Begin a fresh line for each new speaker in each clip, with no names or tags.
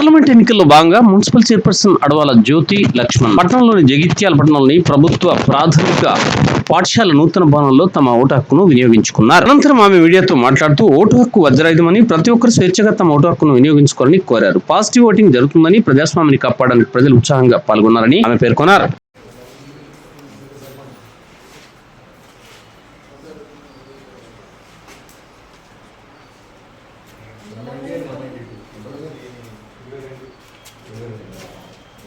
Parliament ఎన్నికల్లో భాగంగా municipal chairperson Adavala Jyothi Laxman పట్టణంలోని జగిత్యాల పట్టణంలోని ప్రభుత్వ ప్రాథమిక పాఠశాల నూతన భవనంలో తమ ఓటు హక్కును వినియోగించుకున్నారు. అనంతరం ఆమె మీడియాతో మాట్లాడుతూ ఓటు హక్కు వజ్రాయుధమని ప్రతి ఒక్కరు స్వేచ్ఛగా తమ ఓటు హక్కును వినియోగించుకోవాలని కోరారు. పాజిటివ్ ఓటింగ్ జరుగుతుందని ప్రజాస్వామ్యాన్ని కాపాడడానికి ప్రజలు ఉత్సాహంగా పాల్గొన్నారని ఆమె పేర్కొన్నారు.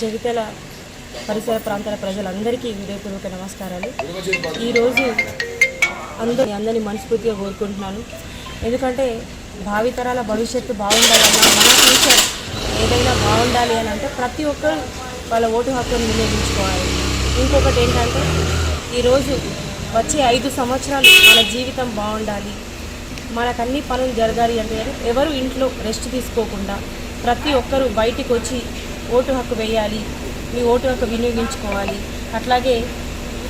జగిత్యాల పరిసర ప్రాంతాల ప్రజలందరికీ హృదయపూర్వక నమస్కారాలు. ఈరోజు అందరి అందరినీ మనస్ఫూర్తిగా కోరుకుంటున్నాను. ఎందుకంటే భావితరాల భవిష్యత్తు బాగుండాలన్నా మన ఫ్యూచర్ ఏదైనా బాగుండాలి అని అంటే ప్రతి ఒక్కరు వాళ్ళ ఓటు హక్కును వినియోగించుకోవాలి. ఇంకొకటి ఏంటంటే ఈరోజు వచ్చే ఐదు సంవత్సరాలు మన జీవితం బాగుండాలి. మనకు అన్ని పనులు జరగాలి అంటే ఎవరు ఇంట్లో రెస్ట్ తీసుకోకుండా ప్రతి ఒక్కరూ బయటికి వచ్చి ఓటు హక్కు వేయాలి మీ ఓటు హక్కు వినియోగించుకోవాలి. అట్లాగే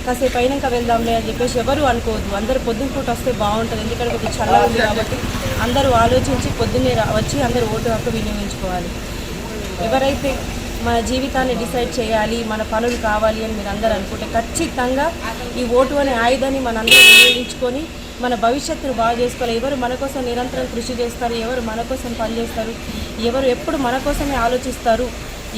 కాసేపు అయినాక వెళ్దాంలే అని చెప్పేసి ఎవరు అనుకోవద్దు. అందరూ పొద్దున్న పూట వస్తే బాగుంటుంది. ఎందుకంటే కొంచెం చల్ల ఉంది కాబట్టి అందరూ ఆలోచించి పొద్దున్నే రా- వచ్చి అందరూ ఓటు హక్కు వినియోగించుకోవాలి. ఎవరైతే మన జీవితాన్ని డిసైడ్ చేయాలి మన పనులు కావాలి అని మీరు అందరూ అనుకుంటే ఖచ్చితంగా ఈ ఓటు అనే ఆయుధాన్ని మనందరూ వినియోగించుకొని మన భవిష్యత్తును బాగు చేసుకోవాలి. ఎవరు మన కోసం నిరంతరం కృషి చేస్తారు ఎవరు మన కోసం పనిచేస్తారు ఎవరు ఎప్పుడు మన కోసమే ఆలోచిస్తారు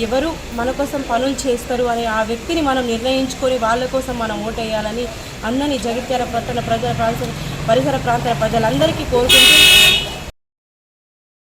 ఎవరు మన కోసం పనులు చేస్తారు అనే ఆ వ్యక్తిని మనం నిర్ణయించుకొని వాళ్ళ కోసం మనం ఓటేయాలని అందరినీ జగిత్యాల పట్టణ ప్రజల ప్రాంత పరిసర ప్రాంతాల ప్రజలందరికీ కోరుకుంటూ